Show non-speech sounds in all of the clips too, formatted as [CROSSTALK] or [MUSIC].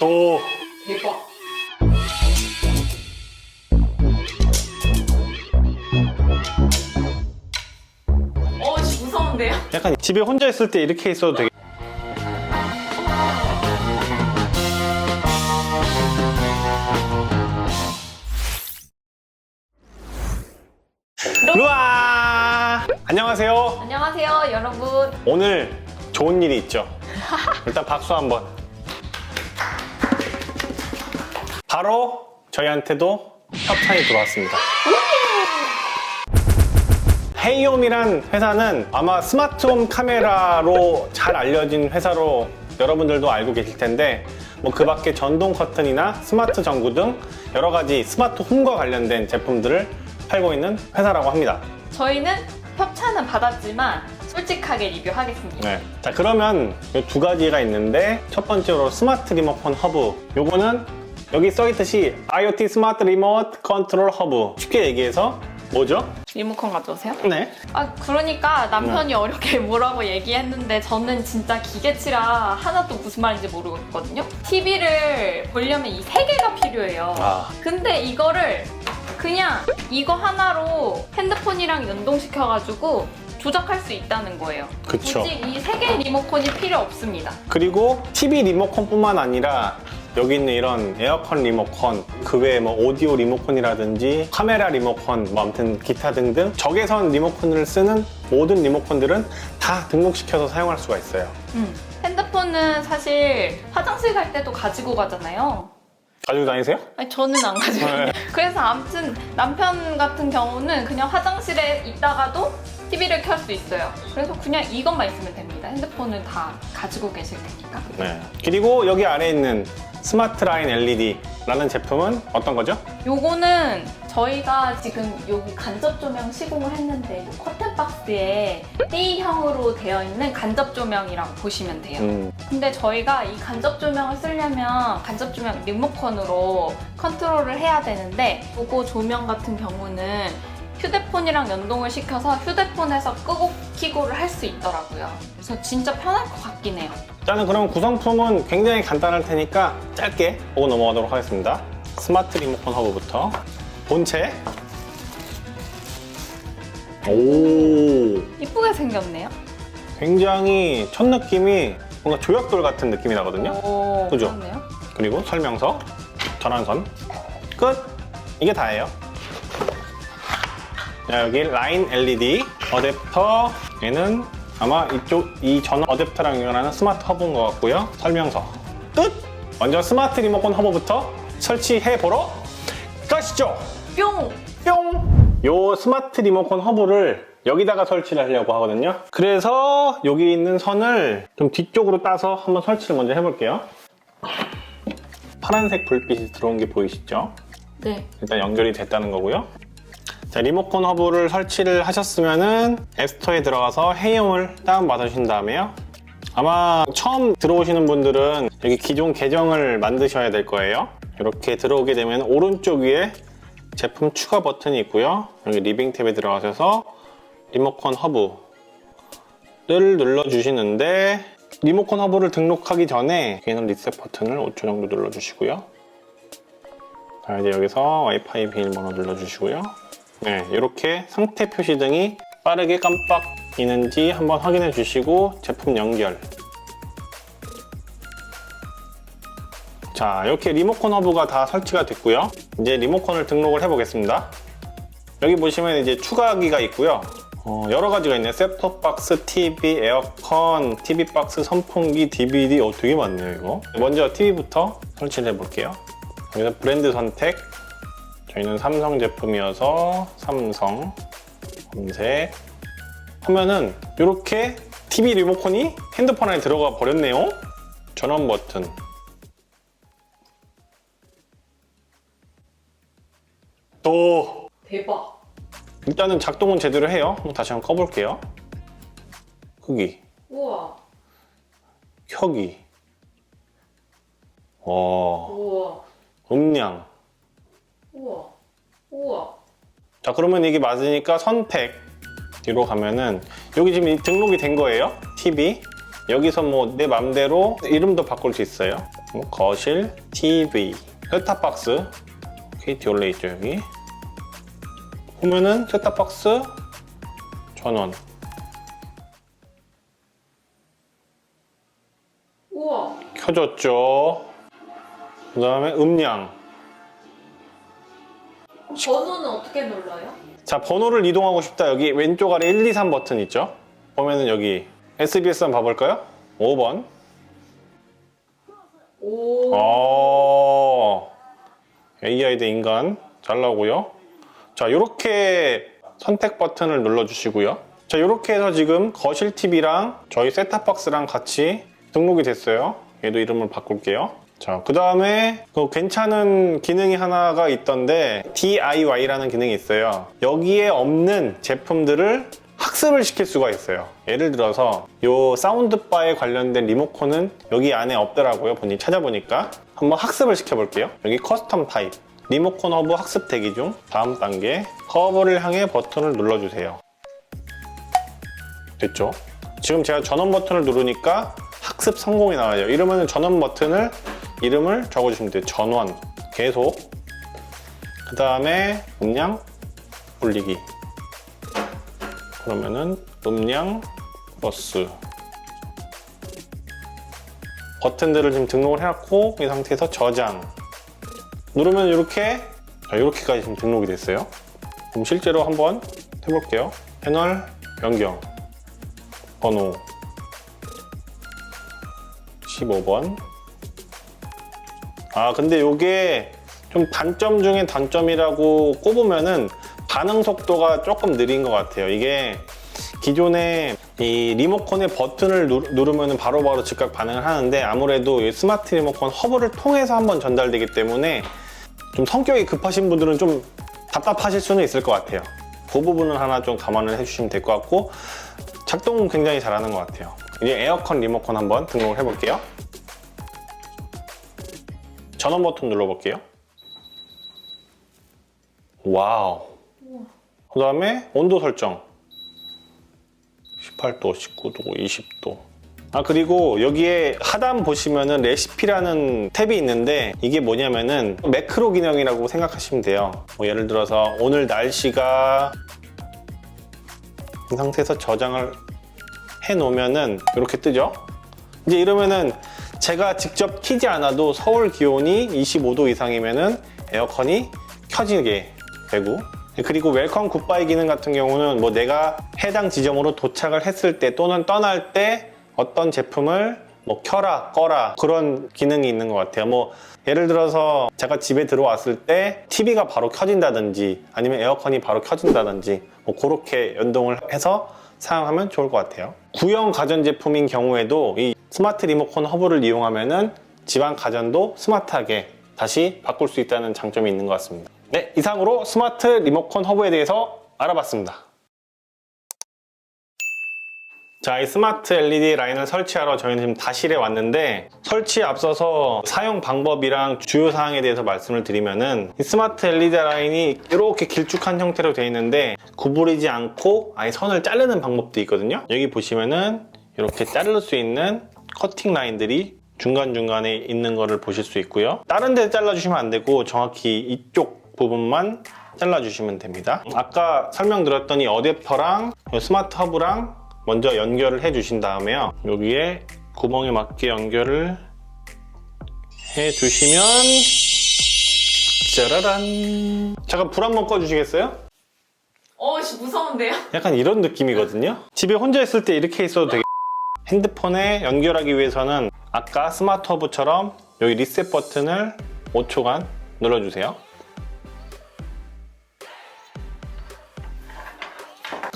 오, 대박. 어, 씨, 무서운데요? 약간 집에 혼자 있을 때 이렇게 있어도 되게. 루아! 안녕하세요. 안녕하세요, 여러분. 오늘 좋은 일이 있죠. [LAUGHS] 일단 박수 한번. 바로 저희한테도 협찬이 들어왔습니다. 헤이홈이란 회사는 아마 스마트홈 카메라로 잘 알려진 회사로 여러분들도 알고 계실 텐데 뭐 그 밖에 전동 커튼이나 스마트 전구 등 여러 가지 스마트 홈과 관련된 제품들을 팔고 있는 회사라고 합니다. 저희는 협찬은 받았지만 솔직하게 리뷰하겠습니다. 네. 자, 그러면 이 두 가지가 있는데 첫 번째로 스마트 리모컨 허브. 요거는 여기 써 있듯이 IoT 스마트 리모트 컨트롤 허브. 쉽게 얘기해서 뭐죠? 리모컨 가져오세요. 네. 아, 그러니까 남편이 어렵게 [LAUGHS] 뭐라고 얘기했는데 저는 진짜 기계치라 하나도 무슨 말인지 모르겠거든요. TV를 보려면 이 세 개가 필요해요. 아. 근데 이거를 그냥 이거 하나로 핸드폰이랑 연동시켜가지고 조작할 수 있다는 거예요. 그쵸. 굳이 이 세 개의 리모컨이 필요 없습니다. 그리고 TV 리모컨뿐만 아니라 여기 있는 이런 에어컨 리모컨, 그 외에 뭐 오디오 리모컨이라든지 카메라 리모컨, 뭐 아무튼 기타 등등 적외선 리모컨을 쓰는 모든 리모컨들은 다 등록시켜서 사용할 수가 있어요. 음. 핸드폰은 사실 화장실 갈 때도 가지고 가잖아요. 가지고 다니세요? 아니, 저는 안 가지고 네. 그래서 아무튼 남편 같은 경우는 그냥 화장실에 있다가도 TV를 켤 수 있어요. 그래서 그냥 이것만 있으면 됩니다. 핸드폰은 다 가지고 계실 테니까. 네. 그리고 여기 아래 있는 스마트 라인 LED라는 제품은 어떤 거죠? 요거는 저희가 지금 여기 간접 조명 시공을 했는데 요 커튼 박스에 D형으로 되어 있는 간접 조명이라고 보시면 돼요. 음, 근데 저희가 이 간접 조명을 쓰려면 간접 조명 리모컨으로 컨트롤을 해야 되는데 요거 조명 같은 경우는 휴대폰이랑 연동을 시켜서 휴대폰에서 끄고 키고를 할 수 있더라고요. 그래서 진짜 편할 것 같긴 해요. 일단은 그럼 구성품은 굉장히 간단할 테니까 짧게 보고 넘어가도록 하겠습니다. 스마트 리모컨 허브부터 본체. 오, 이쁘게 생겼네요. 굉장히 첫 느낌이 뭔가 조약돌 같은 느낌이 나거든요. 오, 그죠? 그렇네요. 그리고 설명서, 전환선, 끝. 이게 다예요. 자, 여기 라인 LED 어댑터 얘는 아마 이쪽 이전 어댑터랑 연결하는 스마트 허브인 것 같고요. 설명서 끝. 먼저 스마트 리모컨 허브부터 설치해 보러 가시죠. 뿅! 뿅! 요 스마트 리모컨 허브를 여기다가 설치를 하려고 하거든요. 그래서 여기 있는 선을 좀 뒤쪽으로 따서 한번 설치를 먼저 해볼게요. 파란색 불빛이 들어온 게 보이시죠? 네. 일단 연결이 됐다는 거고요. 자, 리모컨 허브를 설치를 하셨으면은 앱스토어에 들어가서 헤이홈을 다운받으신 다음에요. 아마 처음 들어오시는 분들은 여기 기존 계정을 만드셔야 될 거예요. 이렇게 들어오게 되면 오른쪽 위에 제품 추가 버튼이 있고요. 여기 리빙 탭에 들어가셔서 리모컨 허브를 눌러주시는데 리모컨 허브를 등록하기 전에 여기는 리셋 버튼을 5초 정도 눌러주시고요. 자, 이제 여기서 와이파이 비밀번호 눌러주시고요. 네, 이렇게 상태 표시 등이 빠르게 깜빡이는지 한번 확인해 주시고 제품 연결. 자, 이렇게 리모컨 허브가 다 설치가 됐고요. 이제 리모컨을 등록을 해 보겠습니다. 여기 보시면 이제 추가하기가 있고요. 어, 여러 가지가 있네요. 셋톱박스, TV, 에어컨, TV 박스, 선풍기, DVD. 어, 되게 많네요, 이거. 먼저 TV부터 설치를 해 볼게요. 여기서 브랜드 선택. 저희는 삼성 제품이어서 삼성 검색 하면은 이렇게 TV 리모컨이 핸드폰 안에 들어가 버렸네요. 전원 버튼. 또 대박. 일단은 작동은 제대로 해요. 다시 한번 꺼볼게요. 크기, 우와. 켜기, 와, 우와. 음량. 우와. 우와. 자 그러면 이게 맞으니까 선택 뒤로 가면은 여기 지금 이 등록이 된 거예요 TV 여기서 뭐 내 맘대로 이름도 바꿀 수 있어요. 뭐 거실, TV, 셋탑박스, KT 올려 있죠 여기. 보면은 셋탑박스 전원. 우와. 켜졌죠. 그 다음에 음량. 번호는 어떻게 눌러요? 자, 번호를 이동하고 싶다. 여기 왼쪽 아래 1, 2, 3 버튼 있죠? 보면은 여기 SBS 한번 봐볼까요? 5번. 오. 어, AI 대 인간. 잘 나오고요. 자, 이렇게 선택 버튼을 눌러주시고요. 자, 이렇게 해서 지금 거실 TV랑 저희 셋탑박스랑 같이 등록이 됐어요. 얘도 이름을 바꿀게요. 자, 그 다음에 그 괜찮은 기능이 하나가 있던데 DIY라는 기능이 있어요. 여기에 없는 제품들을 학습을 시킬 수가 있어요. 예를 들어서 이 사운드바에 관련된 리모컨은 여기 안에 없더라고요. 본인이 찾아보니까 한번 학습을 시켜볼게요. 여기 커스텀 타입 리모컨 허브 학습 대기 중 다음 단계 허브를 향해 버튼을 눌러주세요. 됐죠? 지금 제가 전원 버튼을 누르니까 학습 성공이 나와요. 이러면 전원 버튼을 이름을 적어주시면 돼요. 전원 계속. 그 다음에 음량 올리기. 그러면은 음량 플러스. 버튼들을 지금 등록을 해놨고 이 상태에서 저장. 누르면 이렇게 자, 이렇게까지 지금 등록이 됐어요. 그럼 실제로 한번 해볼게요. 패널 변경. 번호. 15번 아 근데 이게 좀 단점 중에 단점이라고 꼽으면은 반응 속도가 조금 느린 것 같아요 이게 기존에 이 리모컨의 버튼을 누, 누르면 바로 바로 즉각 반응을 하는데 아무래도 이 스마트 리모컨 허브를 통해서 한번 전달되기 때문에 좀 성격이 급하신 분들은 좀 답답하실 수는 있을 것 같아요 그 부분을 하나 좀 감안을 해주시면 될 것 같고 작동은 굉장히 잘하는 것 같아요. 이제 에어컨 리모컨 한번 등록을 해볼게요. 전원 버튼 눌러볼게요. 와우. 그 다음에 온도 설정. 18도, 19도, 20도. 아, 그리고 여기에 하단 보시면은 레시피라는 탭이 있는데 이게 뭐냐면은 매크로 기능이라고 생각하시면 돼요. 뭐 예를 들어서 오늘 날씨가 이 상태에서 저장을 해 놓으면은 이렇게 뜨죠. 이제 이러면은 제가 직접 키지 않아도 서울 기온이 25도 이상이면은 에어컨이 켜지게 되고 그리고 웰컴 굿바이 기능 같은 경우는 뭐 내가 해당 지점으로 도착을 했을 때 또는 떠날 때 어떤 제품을 뭐 켜라 꺼라 그런 기능이 있는 것 같아요. 뭐 예를 들어서 제가 집에 들어왔을 때 TV가 바로 켜진다든지 아니면 에어컨이 바로 켜진다든지 뭐 그렇게 연동을 해서 사용하면 좋을 것 같아요. 구형 가전제품인 경우에도 이 스마트 리모컨 허브를 이용하면은 집안 가전도 스마트하게 다시 바꿀 수 있다는 장점이 있는 것 같습니다. 네 이상으로 스마트 리모컨 허브에 대해서 알아봤습니다 자, 이 스마트 LED 라인을 설치하러 저희는 지금 다실에 왔는데 설치에 앞서서 사용 방법이랑 주요 사항에 대해서 말씀을 드리면은 이 스마트 LED 라인이 이렇게 길쭉한 형태로 되어 있는데 구부리지 않고 아예 선을 자르는 방법도 있거든요. 여기 보시면은 이렇게 자를 수 있는 커팅 라인들이 중간중간에 있는 거를 보실 수 있고요. 다른 데 잘라주시면 안 되고 정확히 이쪽 부분만 잘라주시면 됩니다. 아까 설명드렸던 이 어댑터랑 이 스마트 허브랑 먼저 연결을 해 주신 다음에요. 여기에 구멍에 맞게 연결을 해 주시면 짜라란 잠깐 불 한번 꺼 주시겠어요? 어씨 무서운데요? 약간 이런 느낌이거든요. 집에 혼자 있을 때 이렇게 있어도 되게 핸드폰에 연결하기 위해서는 아까 스마트 허브처럼 여기 리셋 버튼을 5초간 눌러주세요.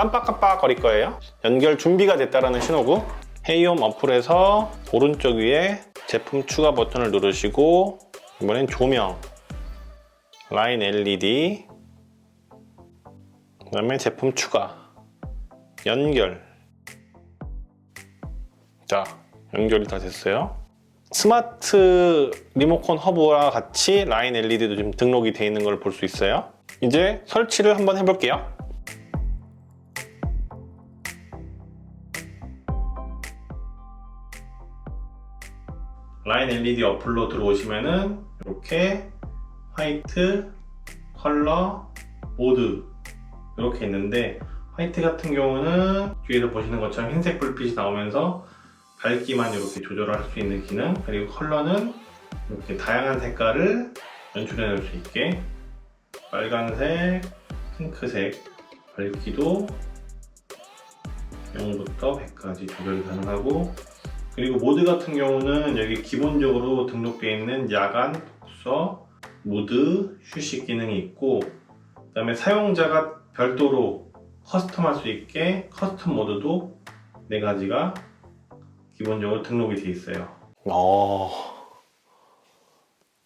깜빡깜빡 거릴 거예요. 연결 준비가 됐다라는 신호고 헤이홈 어플에서 오른쪽 위에 제품 추가 버튼을 누르시고 이번엔 조명 라인 LED 그 다음에 제품 추가 연결. 자 연결이 다 됐어요. 스마트 리모컨 허브와 같이 라인 LED도 지금 등록이 되어 있는 걸 볼 수 있어요. 이제 설치를 한번 해볼게요 라인 LED 어플로 들어오시면은 이렇게 화이트, 컬러, 모드 이렇게 있는데 화이트 같은 경우는 뒤에서 보시는 것처럼 흰색 불빛이 나오면서 밝기만 이렇게 조절할 수 있는 기능 그리고 컬러는 이렇게 다양한 색깔을 연출해 낼수 있게 빨간색, 핑크색 밝기도 0부터 100까지 조절이 가능하고 그리고 모드 같은 경우는 여기 기본적으로 등록되어 있는 야간, 독서, 모드, 휴식 기능이 있고 그 다음에 사용자가 별도로 커스텀할 수 있게 커스텀 모드도 네 가지가 기본적으로 등록이 되어 있어요. 어,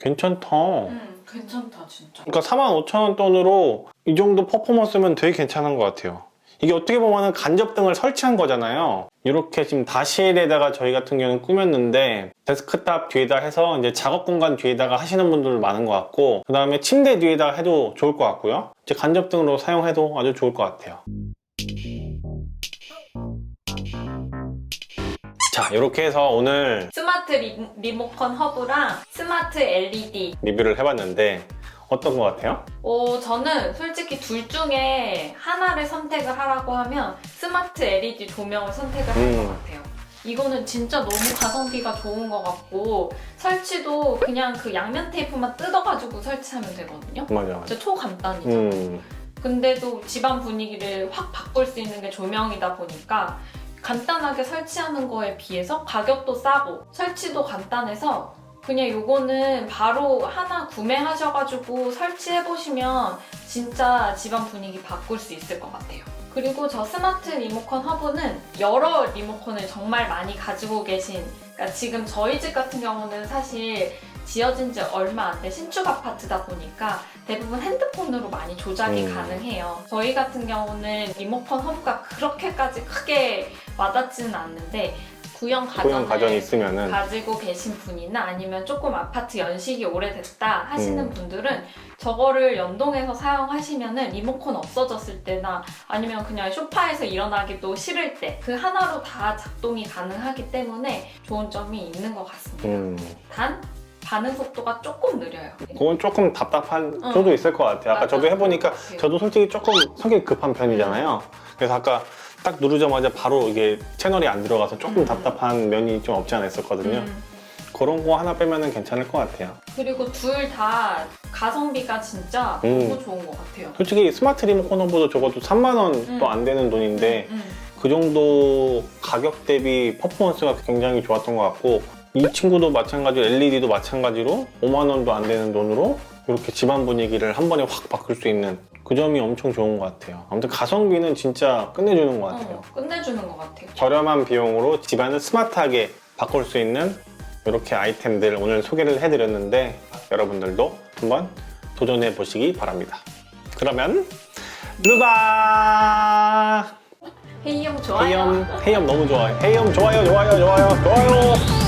괜찮다. 음, 괜찮다 진짜. 그러니까 45,000원 돈으로 이 정도 퍼포먼스면 되게 괜찮은 것 같아요. 이게 어떻게 보면 간접등을 설치한 거잖아요. 이렇게 지금 다시엘에다가 저희 같은 경우는 꾸몄는데 데스크탑 뒤에다 해서 이제 작업 공간 뒤에다가 하시는 분들 많은 것 같고 그 다음에 침대 뒤에다 해도 좋을 것 같고요. 이제 간접등으로 사용해도 아주 좋을 것 같아요. 자, 이렇게 해서 오늘 스마트 리, 리모컨 허브랑 스마트 LED. 리뷰를 해봤는데 어떤 것 같아요? 어, 저는 솔직히 둘 중에 하나를 선택을 하라고 하면 스마트 LED 조명을 선택을 할것 음. 같아요. 이거는 진짜 너무 가성비가 좋은 것 같고 설치도 그냥 그 양면 테이프만 뜯어가지고 설치하면 되거든요. 맞아, 맞아. 진짜 초간단이죠. 음, 근데도 집안 분위기를 확 바꿀 수 있는 게 조명이다 보니까 간단하게 설치하는 거에 비해서 가격도 싸고 설치도 간단해서 그냥 요거는 바로 하나 구매하셔가지고 설치해보시면 진짜 집안 분위기 바꿀 수 있을 것 같아요. 그리고 저 스마트 리모컨 허브는 여러 리모컨을 정말 많이 가지고 계신 그러니까 지금 저희 집 같은 경우는 사실 지어진 지 얼마 안 된 신축 아파트다 보니까 대부분 핸드폰으로 많이 조작이 음. 가능해요. 저희 같은 경우는 리모컨 허브가 그렇게까지 크게 와닿지는 않는데 구형 가전을 고용 가전이 있으면은 가지고 계신 분이나 아니면 조금 아파트 연식이 오래됐다 하시는 음. 분들은 저거를 연동해서 사용하시면은 리모컨 없어졌을 때나 아니면 그냥 소파에서 일어나기도 싫을 때 그 하나로 다 작동이 가능하기 때문에 좋은 점이 있는 것 같습니다. 음, 단 반응 속도가 조금 느려요. 그건 조금 답답한 어. 쪽도 있을 것 같아요. 아까 맞아. 저도 해보니까 네. 저도 솔직히 조금 성격이 급한 편이잖아요. 그래서 아까 딱 누르자마자 바로 이게 채널이 안 들어가서 조금 음. 답답한 면이 좀 없지 않아 있었거든요. 음. 그런 거 하나 빼면은 괜찮을 것 같아요. 그리고 둘 다 가성비가 진짜 음. 너무 좋은 것 같아요. 솔직히 스마트 리모컨 허브도 적어도 3만 원도 음. 안 되는 돈인데 음. 그 정도 가격 대비 퍼포먼스가 굉장히 좋았던 것 같고 이 친구도 마찬가지로 LED도 마찬가지로 5만 원도 안 되는 돈으로 이렇게 집안 분위기를 한 번에 확 바꿀 수 있는 그 점이 엄청 좋은 것 같아요. 아무튼 가성비는 진짜 끝내주는 것 같아요. 어, 끝내주는 것 같아요. 저렴한 비용으로 집안을 스마트하게 바꿀 수 있는 이렇게 아이템들 오늘 소개를 해드렸는데 여러분들도 한번 도전해 보시기 바랍니다. 그러면 루바 헤이형 좋아요. 헤이엄 헤이엄 너무 좋아요. 헤이엄 좋아요 좋아요 좋아요 좋아요.